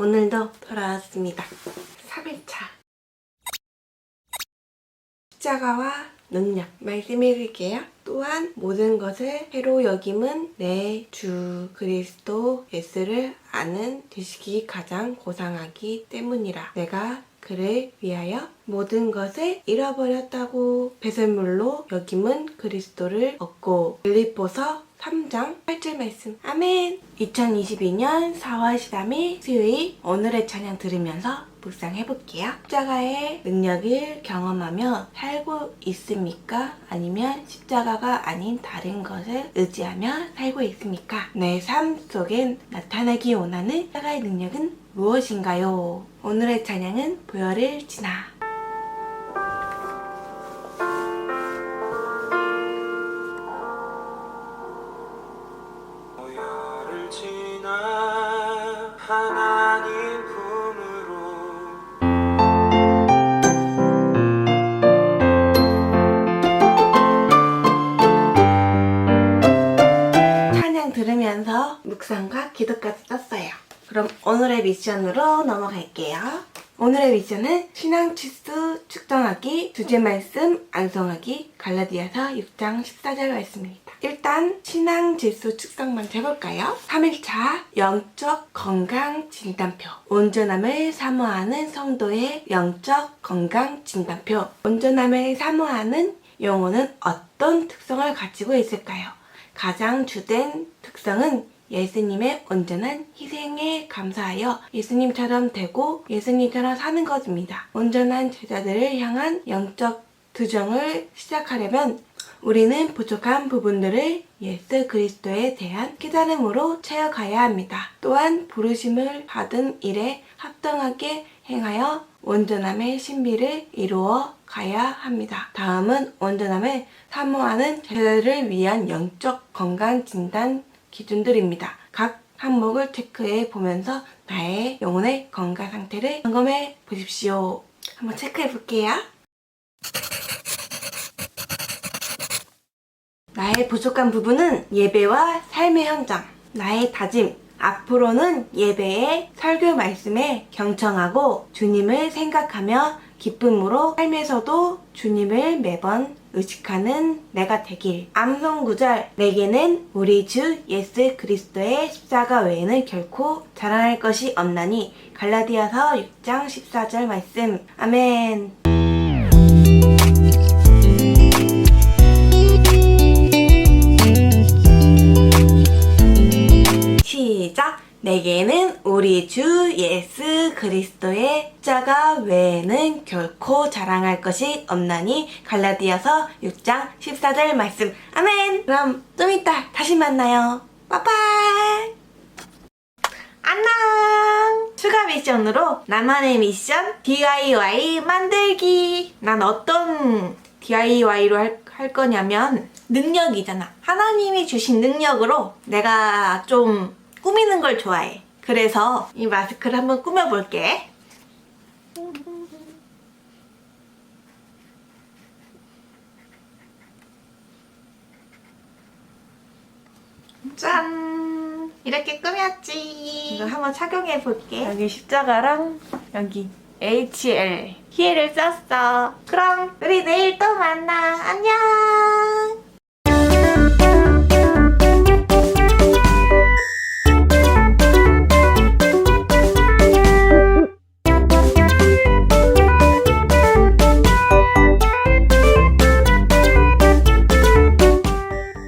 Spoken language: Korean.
오늘도 돌아왔습니다. 3일차. 십자가와 능력 말씀 읽을게요. 또한 모든 것을 해로 여김은 내 주 그리스도 예수를 아는 지식이 가장 고상하기 때문이라. 내가 그를 위하여 모든 것을 잃어버렸다고 배설물로 여김은 그리스도를 얻고 빌립보서 3장 8절 말씀 아멘 2022년 4월 13일 수요일 오늘의 찬양 들으면서 묵상해 볼게요 십자가의 능력을 경험하며 살고 있습니까? 아니면 십자가가 아닌 다른 것을 의지하며 살고 있습니까? 내 삶 속엔 나타나기 원하는 십자가의 능력은 무엇인가요? 오늘의 찬양은 보혈을 지나 들으면서 묵상과 기도까지 썼어요. 그럼 오늘의 미션으로 넘어갈게요. 오늘의 미션은 신앙 치수 측정하기, 주제 말씀 암송하기, 갈라디아서 6장 14절 말씀입니다. 일단 신앙 지수 측정만 해볼까요? 3일차 영적 건강 진단표 온전함을 사모하는 성도의 영적 건강 진단표 온전함을 사모하는 영혼은 어떤 특성을 가지고 있을까요? 가장 주된 특성은 예수님의 온전한 희생에 감사하여 예수님처럼 되고 예수님처럼 사는 것입니다. 온전한 제자들을 향한 영적 투정을 시작하려면 우리는 부족한 부분들을 예수 그리스도에 대한 깨달음으로 채워가야 합니다. 또한 부르심을 받은 일에 합당하게 행하여 온전함의 신비를 이루어 가야 합니다. 다음은 온전함을 사모하는 제자들을 위한 영적 건강 진단 기준들입니다. 각 항목을 체크해 보면서 나의 영혼의 건강 상태를 점검해 보십시오. 한번 체크해 볼게요. 나의 부족한 부분은 예배와 삶의 현장, 나의 다짐, 앞으로는 예배에 설교 말씀에 경청하고 주님을 생각하며 기쁨으로 삶에서도 주님을 매번 의식하는 내가 되길. 암송 구절 내게는 우리 주 예수 그리스도의 십자가 외에는 결코 자랑할 것이 없나니 갈라디아서 6장 14절 말씀. 아멘. 내게는 우리 주 예수 그리스도의 자가 외에는 결코 자랑할 것이 없나니 갈라디아서 6장 14절 말씀. 아멘. 그럼 좀 이따 다시 만나요. 빠빠이. 안녕. 추가 미션으로 나만의 미션 DIY 만들기. 난 어떤 DIY로 할, 할 거냐면 능력이잖아. 하나님이 주신 능력으로 내가 좀 꾸미는 걸 좋아해. 그래서 이 마스크를 한번 꾸며볼게. 짠! 이렇게 꾸몄지. 이거 한번 착용해 볼게. 여기 십자가랑 여기 HL 키를 썼어. 그럼 우리 내일 또 만나. 안녕.